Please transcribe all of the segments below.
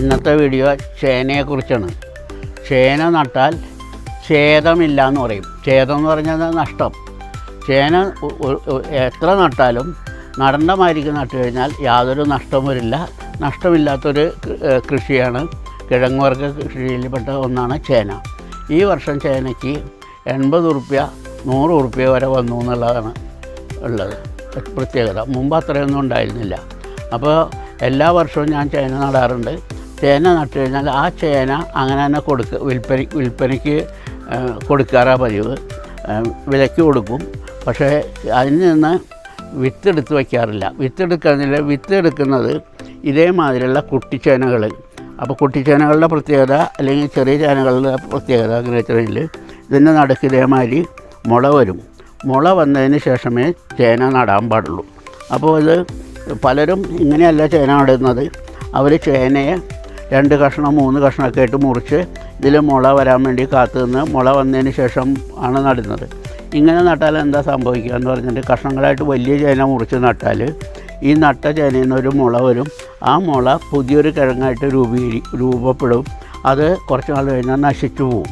ഇന്നത്തെ വീഡിയോ ചേനയെക്കുറിച്ചാണ്. ചേന നട്ടാൽ ഛേദമില്ല എന്ന് പറയും. ഛേദം എന്ന് പറഞ്ഞാൽ നഷ്ടം? ചേന എത്ര നട്ടാലും നടണ്ട നട്ടു കഴിഞ്ഞാൽ യാതൊരു നഷ്ടം വരില്ല. നഷ്ടമില്ലാത്തൊരു കൃഷിയാണ്. കിഴങ്ങ് വർഗ കൃഷിയിൽപ്പെട്ട ഒന്നാണ് ചേന. ഈ വർഷം ചേനയ്ക്ക് എൺപത് ഉറുപ്യ നൂറ് ഉറുപ്യ വരെ വന്നു എന്നുള്ളതാണ് ഉള്ളത്. പ്രത്യേകത. മുമ്പ് അത്രയൊന്നും ഉണ്ടായിരുന്നില്ല. അപ്പോൾ എല്ലാ വർഷവും ഞാൻ ചേന നടാറുണ്ട്. ചേന നട്ടു കഴിഞ്ഞാൽ ആ ചേന അങ്ങനെ തന്നെ കൊടുക്കുക വിൽപ്പന വിൽപ്പനയ്ക്ക് കൊടുക്കാറാണ് പതിവ്. വിലയ്ക്ക് കൊടുക്കും. പക്ഷേ അതിൽ നിന്ന് വിത്തെടുത്ത് വയ്ക്കാറില്ല. വിത്തെടുക്കുന്നതിൽ വിത്തെടുക്കുന്നത് ഇതേമാതിരിയുള്ള കുട്ടിച്ചേനകൾ. അപ്പോൾ കുട്ടിച്ചേനകളുടെ പ്രത്യേകത അല്ലെങ്കിൽ ചെറിയ ചേനകളുടെ പ്രത്യേകത ഗ്രേച്ചറിൽ ഇതിന്റെ നടുക്ക് ഇതേമാതിരി മുള വരും. മുള വന്നതിന് ശേഷമേ ചേന നടാൻ പാടുള്ളൂ. അപ്പോൾ ഇത് പലരും ഇങ്ങനെയല്ല ചേന നടുന്നത്. അവർ ചേനയെ രണ്ട് കഷ്ണം മൂന്ന് കഷ്ണമൊക്കെ ആയിട്ട് മുറിച്ച് ഇതിൽ മുള വരാൻ വേണ്ടി കാത്തു നിന്ന് മുള വന്നതിന് ശേഷം ആണ് നടുന്നത്. ഇങ്ങനെ നട്ടാൽ എന്താ സംഭവിക്കുക എന്ന് പറഞ്ഞിട്ട് കഷ്ണങ്ങളായിട്ട് വലിയ ചേന മുറിച്ച് നട്ടാൽ ഈ നട്ട ചേനയിൽ നിന്ന് ഒരു മുള വരും. ആ മുള പുതിയൊരു കിഴങ്ങായിട്ട് രൂപീ രൂപപ്പെടും. അത് കുറച്ച് നാൾ കഴിഞ്ഞാൽ നശിച്ചു പോവും.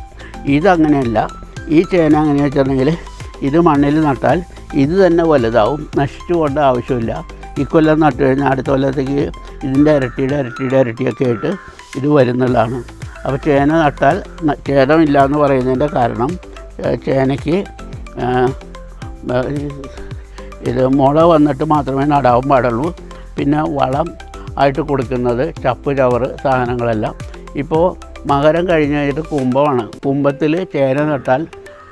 ഇതങ്ങനെയല്ല. ഈ ചേന എങ്ങനെയാണെന്ന് വെച്ചിട്ടുണ്ടെങ്കിൽ ഇത് മണ്ണിൽ നട്ടാൽ ഇത് തന്നെ വലുതാവും. നശിച്ചു പോകേണ്ട ആവശ്യമില്ല. ഈ കൊല്ലം നട്ട് കഴിഞ്ഞാൽ അടുത്ത കൊല്ലത്തേക്ക് ഇതിന്റെ ഇരട്ടിയുടെ ഇരട്ടിയുടെ ഇരട്ടിയൊക്കെ ആയിട്ട് ഇത് വരുന്നതാണ് അപ്പോൾ ചേന നട്ടാൽ ഛേദമില്ല എന്ന് പറയുന്നതിന്റെ കാരണം ചേനയ്ക്ക് ഇത് മുള വന്നിട്ട് മാത്രമേ നടാൻ പാടുള്ളൂ. പിന്നെ വളം ആയിട്ട് കൊടുക്കുന്നത് ചപ്പ് ചവറ് സാധനങ്ങളെല്ലാം. ഇപ്പോൾ മകരം കഴിഞ്ഞ് കഴിഞ്ഞിട്ട് കുംഭമാണ്. കുംഭത്തിൽ ചേന നട്ടാൽ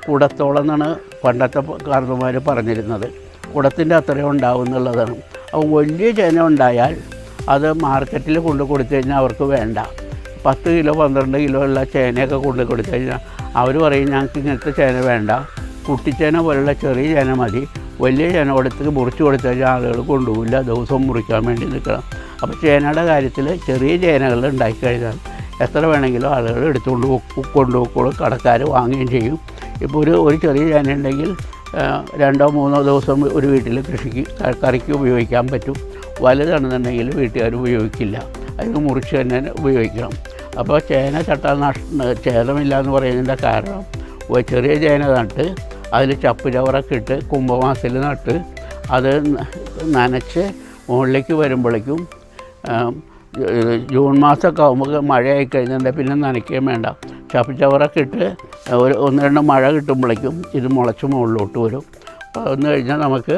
കുടത്തോളം എന്നാണ് പണ്ടത്തെ കാർന്നുമാർ പറഞ്ഞിരുന്നത്. കുടത്തിന്റെ അത്രയും ഉണ്ടാവും എന്നുള്ളതാണ്. വലിയ ചേന ഉണ്ടായാൽ അത് മാർക്കറ്റിൽ കൊണ്ടു കൊടുത്തു കഴിഞ്ഞാൽ അവർക്ക് വേണ്ട. പത്ത് കിലോ പന്ത്രണ്ട് കിലോ ഉള്ള ചേനയൊക്കെ കൊണ്ടു കൊടുത്തു കഴിഞ്ഞാൽ അവർ പറയും ഞങ്ങൾക്ക് ഇങ്ങനത്തെ ചേന വേണ്ട. കുട്ടിച്ചേന പോലുള്ള ചെറിയ ചേന മതി. വലിയ ചേന കൊടുത്ത് മുറിച്ച് കൊടുത്തു കഴിഞ്ഞാൽ ആളുകൾ കൊണ്ടുപോകില്ല. ദിവസവും മുറിക്കാൻ വേണ്ടി നിൽക്കണം. അപ്പോൾ ചേനയുടെ കാര്യത്തിൽ ചെറിയ ചേനകൾ ഉണ്ടാക്കി കഴിഞ്ഞാൽ എത്ര വേണമെങ്കിലും ആളുകൾ എടുത്തുകൊണ്ട് കൊണ്ടുപോയിക്കോളും. കടക്കാർ വാങ്ങുകയും ചെയ്യും. ഇപ്പോൾ ഒരു ഒരു ചെറിയ ചേന ഉണ്ടെങ്കിൽ രണ്ടോ മൂന്നോ ദിവസം ഒരു വീട്ടിൽ കൃഷിക്ക് കറിക്ക് ഉപയോഗിക്കാൻ പറ്റും. വലുതാണെന്നുണ്ടെങ്കിൽ വീട്ടുകാർ ഉപയോഗിക്കില്ല. അതിന് മുറിച്ച് തന്നെ ഉപയോഗിക്കണം. അപ്പോൾ ചേന ചട്ടാൽ നഷ് ഛേദമില്ല എന്ന് പറയുന്നതിന്റെ കാരണം ചെറിയ ചേന നട്ട് അതിൽ ചപ്പ് ചവറൊക്കെ ഇട്ട് കുംഭമാസത്തിൽ നട്ട് അത് നനച്ച് മുകളിലേക്ക് വരുമ്പോഴേക്കും ജൂൺ മാസമൊക്കെ ആകുമ്പോൾ മഴയായി കഴിഞ്ഞിട്ടുണ്ടെങ്കിൽ പിന്നെ നനയ്ക്കുകയും വേണ്ട. ചപ്പ് ചവറൊക്കെ ഇട്ട് ഒരു ഒന്ന് രണ്ട് മഴ കിട്ടുമ്പോഴേക്കും ഇത് മുളച്ച് മുകളിലോട്ട് വരും. അപ്പോൾ വന്നു കഴിഞ്ഞാൽ നമുക്ക്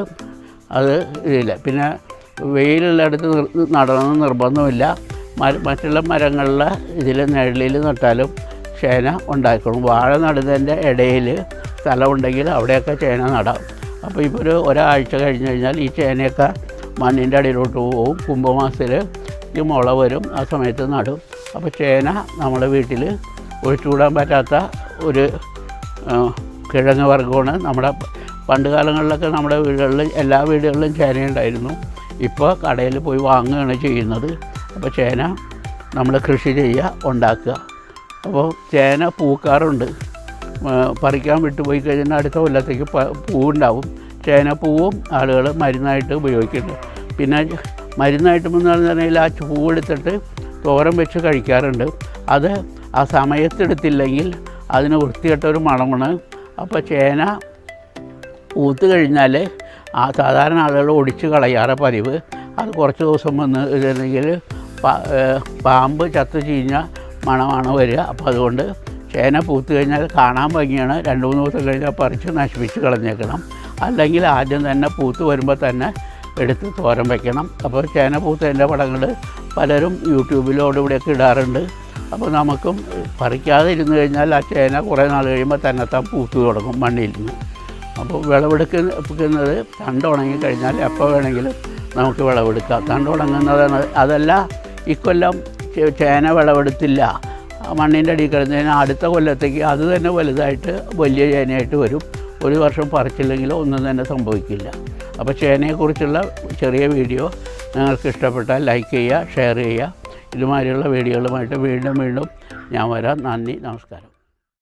അത് ഇതില്ല. പിന്നെ വെയിലുള്ളിടത്ത് നടണമെന്ന് നിർബന്ധമില്ല. മറ്റുള്ള മരങ്ങളിലെ ഇതിൽ നിഴലിൽ നട്ടാലും ചേന ഉണ്ടാക്കണം. വാഴ നടുന്നതിന്റെ ഇടയിൽ സ്ഥലമുണ്ടെങ്കിൽ അവിടെയൊക്കെ ചേന നടാം. അപ്പോൾ ഇപ്പോൾ ഒരു ഒരാഴ്ച കഴിഞ്ഞ് കഴിഞ്ഞാൽ ഈ ചേനയൊക്കെ മണ്ണിന്റെ അടിയിലോട്ട് പോവും. കുംഭമാസത്തിൽ ഈ മുള വരും. ആ സമയത്ത് നടും. അപ്പോൾ ചേന നമ്മുടെ വീട്ടിൽ ഒഴിച്ചുകൂടാൻ പറ്റാത്ത ഒരു കിഴങ്ങ് വർഗമാണ്. നമ്മുടെ പണ്ട് കാലങ്ങളിലൊക്കെ നമ്മുടെ വീടുകളിൽ എല്ലാ വീടുകളിലും ചേനയുണ്ടായിരുന്നു ഇപ്പോൾ കടയിൽ പോയി വാങ്ങുകയാണ് ചെയ്യുന്നത്. അപ്പോൾ ചേന നമ്മൾ കൃഷി ചെയ്യുക ഉണ്ടാക്കുക. അപ്പോൾ ചേന പൂക്കാറുണ്ട്. പറിക്കാൻ വിട്ടുപോയി കഴിഞ്ഞാൽ അടുത്ത കൊല്ലത്തേക്ക് പൂവുണ്ടാവും. ചേന പൂവും ആളുകൾ മരുന്നായിട്ട് ഉപയോഗിക്കുന്നുണ്ട്. പിന്നെ മരുന്നായിട്ട് എന്ന് പറഞ്ഞാൽ ആ പൂവെടുത്തിട്ട് തോരൻ വെച്ച് കഴിക്കാറുണ്ട്. അത് ആ സമയത്തെടുത്തില്ലെങ്കിൽ അതിന് വൃത്തികെട്ട ഒരു മണമാണ്. അപ്പോൾ ചേന പൂത്ത് കഴിഞ്ഞാൽ ആ സാധാരണ ആളുകൾ ഒടിച്ച് കളയാറ് പതിവ്. അത് കുറച്ച് ദിവസം വന്ന് ഇതെങ്കിൽ പാമ്പ് ചത്തു ചീഞ്ഞ മണമാണ് വരിക. അപ്പോൾ അതുകൊണ്ട് ചേന പൂത്ത് കഴിഞ്ഞാൽ കാണാൻ ഭംഗിയാണ്. രണ്ട് മൂന്ന് ദിവസം കഴിഞ്ഞാൽ പറിച്ച് നശിപ്പിച്ച് കളഞ്ഞേക്കണം. അല്ലെങ്കിൽ ആദ്യം തന്നെ പൂത്ത് വരുമ്പോൾ തന്നെ എടുത്ത് തോരൻ വയ്ക്കണം അപ്പോൾ ചേന പൂത്തതിന്റെ പടങ്ങൾ പലരും യൂട്യൂബിലോടുകൂടെയൊക്കെ ഇടാറുണ്ട്. അപ്പോൾ നമുക്കും പറിക്കാതെ ഇരുന്ന് കഴിഞ്ഞാൽ ആ ചേന കുറേ നാൾ കഴിയുമ്പോൾ തന്നെത്താൻ പൂത്തു തുടങ്ങും മണ്ണിൽ നിന്ന്. അപ്പോൾ വിളവെടുക്കുന്നത് തണ്ട് ഉണങ്ങി കഴിഞ്ഞാൽ എപ്പോൾ വേണമെങ്കിലും നമുക്ക് വിളവെടുക്കാം. തണ്ട് ഉണങ്ങുന്നതാണ് അതല്ല ഇക്കൊല്ലം കൊല്ലം ചേന വിളവെടുത്തില്ല. മണ്ണിന്റെ അടിയിൽ കിടന്നതിന് അടുത്ത കൊല്ലത്തേക്ക് അത് തന്നെ വലുതായിട്ട് വലിയ ചേനയായിട്ട് വരും. ഒരു വർഷം പറിച്ചില്ലെങ്കിൽ ഒന്നും തന്നെ സംഭവിക്കില്ല. അപ്പോൾ ചേനയെക്കുറിച്ചുള്ള ചെറിയ വീഡിയോ. നിങ്ങൾക്ക് ഇഷ്ടപ്പെട്ടാൽ ലൈക്ക് ചെയ്യുക ഷെയർ ചെയ്യുക. ഇതുമാതിരിയുള്ള വീഡിയോകളുമായിട്ട് വീണ്ടും വീണ്ടും ഞാൻ വരാം. നന്ദി നമസ്കാരം.